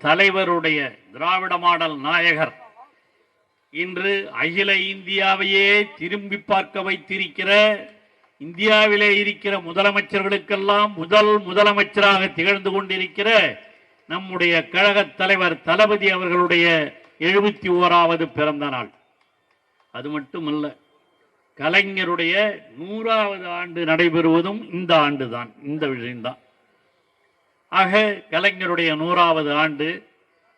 தலைவருடைய திராவிட மாடல் நாயகர் இன்று அகில இந்தியாவையே திரும்பி பார்க்க வைத்திருக்கிற இந்தியாவிலே இருக்கிற முதலமைச்சர்களுக்கெல்லாம் முதல் முதலமைச்சராக திகழ்ந்து கொண்டிருக்கிற நம்முடைய கழகத் தலைவர் தளபதி அவர்களுடைய எழுபத்தி ஓராவது பிறந்த நாள். அது மட்டுமல்ல கலைஞருடைய நூறாவது ஆண்டு நடைபெறுவதும் இந்த ஆண்டுதான் இந்த விஷயம்தான். ஆக கலைஞருடைய நூறாவது ஆண்டு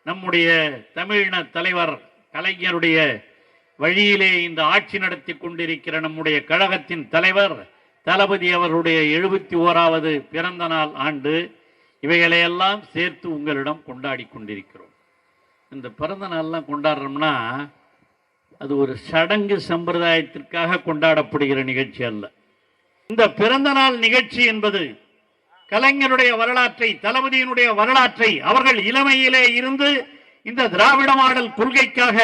நம்முடைய தமிழின தலைவர் கலைஞருடைய வழியிலே இந்த ஆட்சி நடத்தி கொண்டிருக்கிற நம்முடைய கழகத்தின் தலைவர் தளபதி அவர்களுடைய எழுபத்தி ஓராவது பிறந்த நாள் ஆண்டு இவைகளையெல்லாம் சேர்த்து உங்களிடம் கொண்டாடி கொண்டிருக்கிறோம். இந்த பிறந்த நாள்லாம் கொண்டாடுறோம்னா அது ஒரு சடங்கு சம்பிரதாயத்திற்காக கொண்டாடப்படுகிற நிகழ்ச்சி அல்ல. இந்த பிறந்த நாள் நிகழ்ச்சி என்பது கலைஞருடைய வரலாற்றை தளபதியினுடைய வரலாற்றை அவர்கள் இளமையிலே இருந்து இந்த திராவிட மாடல் கொள்கைக்காக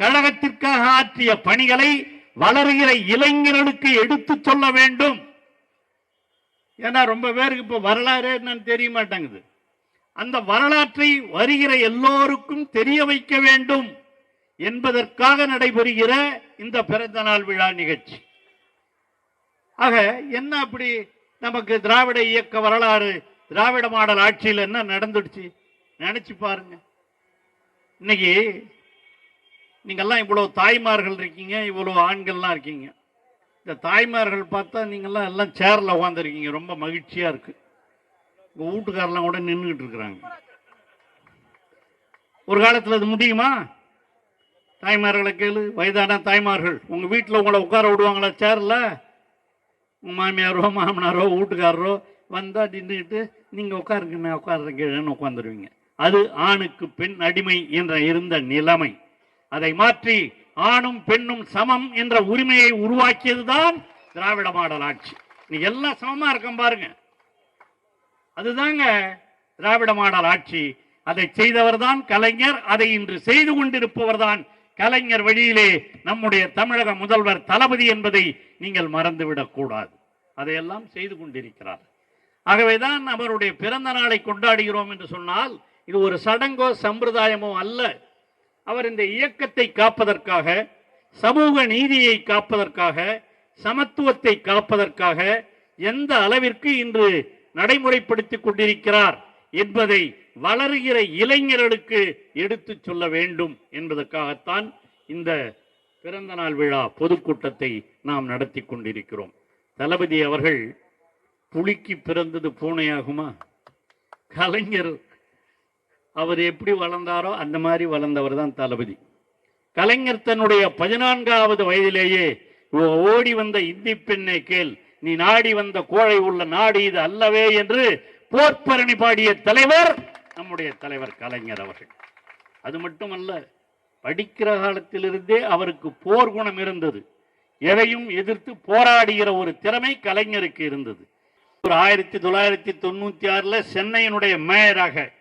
கழகத்திற்காக ஆற்றிய பணிகளை வளருகிற இளைஞர்களுக்கு எடுத்து சொல்ல வேண்டும். ஏன்னா ரொம்ப பேருக்கு இப்போ வரலாறு என்னன்னு தெரிய மாட்டேங்குது. அந்த வரலாற்றை வருகிற எல்லோருக்கும் தெரிய வைக்க வேண்டும் என்பதற்காக நடைபெறுகிற இந்த பிறந்த நாள் விழா நிகழ்ச்சி. ஆக என்ன அப்படி நமக்கு திராவிட இயக்க வரலாறு திராவிட மாடல் ஆட்சியில் என்ன நடந்துடுச்சு? நினைச்சு பாருங்க. இன்னைக்கு நீங்கள்லாம் இவ்வளோ தாய்மார்கள் இருக்கீங்க இவ்வளோ ஆண்கள்லாம் இருக்கீங்க. இந்த தாய்மார்கள் பார்த்தா நீங்கள்லாம் எல்லாம் சேரில் உட்காந்துருக்கீங்க ரொம்ப மகிழ்ச்சியாக இருக்குது உங்கள் வீட்டுக்காரெல்லாம் கூட நின்றுக்கிட்டு இருக்கிறாங்க. ஒரு காலத்தில் அது முடியுமா? தாய்மார்களை கேளு. வயதான தாய்மார்கள் உங்கள் வீட்டில் உங்களை உட்கார விடுவாங்களா சேரில் மாமியாரோ மாமனாரோ வீட்டுக்காரரோ வந்தால் நின்றுக்கிட்டு நீங்கள் உட்காருங்க நான் உட்காருறேன்னு உட்காந்துருவீங்க. அது ஆணுக்கு பெண் அடிமை என்ற இருந்த நிலைமை. அதை மாற்றி ஆணும் பெண்ணும் சமம் என்ற உரிமையை உருவாக்கியதுதான் திராவிட மாடல் ஆட்சி. நீ எல்லாம் சமமா இருக்க பாருங்க. அதுதாங்க திராவிட மாடல் ஆட்சி. அதை செய்தவர் தான் கலைஞர் அதை இன்று செய்து கொண்டிருப்பவர் தான் கலைஞர் வழியிலே நம்முடைய தமிழக முதல்வர் தளபதி என்பதை நீங்கள் மறந்துவிடக் கூடாது. அதையெல்லாம் செய்து கொண்டிருக்கிறார். ஆகவேதான் அவருடைய பிறந்த நாளை கொண்டாடுகிறோம் என்று சொன்னால் இது ஒரு சடங்கோ சம்பிரதாயமோ அல்ல. அவர் இந்த இயக்கத்தை காப்பதற்காக சமூக நீதியை காப்பதற்காக சமத்துவத்தை காப்பதற்காக எந்த அளவிற்கு இன்று நடைமுறைப்படுத்திக் கொண்டிருக்கிறார் என்பதை வளருகிற இளைஞர்களுக்கு எடுத்துச் சொல்ல வேண்டும் என்பதற்காகத்தான் இந்த பிறந்த நாள் விழா பொதுக்கூட்டத்தை நாம் நடத்தி கொண்டிருக்கிறோம். தளபதி அவர்கள் புலிக்கு பிறந்தது பூனையாகுமா? கலைஞர் அவர் எப்படி வளர்ந்தாரோ அந்த மாதிரி வளர்ந்தவர் தான் தளபதி. கலைஞர் தன்னுடைய பதினான்காவது வயதிலேயே ஓடி வந்த இந்தி பெண்ணை கேள் நீ நாடி வந்த கோழை உள்ள நாடு இது அல்லவே என்று போர்ப்பரணி பாடிய தலைவர் நம்முடைய தலைவர் கலைஞர் அவர்கள். அது மட்டுமல்ல படிக்கிற காலத்திலிருந்தே அவருக்கு போர் குணம் இருந்தது. எதையும் எதிர்த்து போராடுகிற ஒரு திறமை கலைஞருக்கு இருந்தது. ஒரு ஆயிரத்தி தொள்ளாயிரத்தி தொண்ணூத்தி ஆறுல சென்னையினுடைய மேயராக.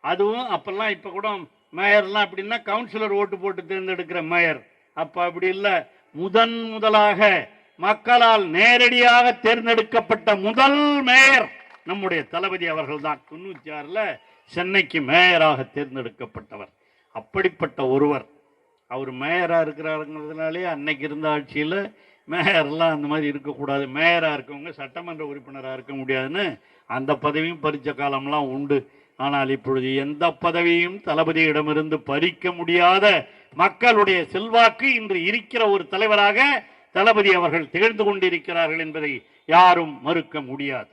அதுவும் அப்பெல்லாம் இப்ப கூட மேயர்லாம் அப்படின்னா கவுன்சிலர் ஓட்டு போட்டு தேர்ந்தெடுக்கிற மேயர். அப்ப அப்படி இல்லை. முதன் முதலாக மக்களால் நேரடியாக தேர்ந்தெடுக்கப்பட்ட முதல் மேயர் நம்முடைய தளபதி அவர்கள் தான் தொண்ணூற்றி ஆறில் சென்னைக்கு மேயராக தேர்ந்தெடுக்கப்பட்டவர். அப்படிப்பட்ட ஒருவர். அவர் மேயராக இருக்கிறாருங்கிறதுனாலே அன்னைக்கு இருந்த ஆட்சியில் மேயர்லாம் அந்த மாதிரி இருக்கக்கூடாது. மேயராக இருக்கவங்க சட்டமன்ற உறுப்பினராக இருக்க முடியாதுன்னு அந்த பதவியும் பறித்த காலம்லாம் உண்டு. ஆனால் இப்பொழுது எந்த பதவியும் தளபதியிடமிருந்து பறிக்க முடியாத மக்களுடைய செல்வாக்கு இன்று இருக்கிற ஒரு தலைவராக தளபதி அவர்கள் திகழ்ந்து கொண்டிருக்கிறார்கள் என்பதை யாரும் மறுக்க முடியாது.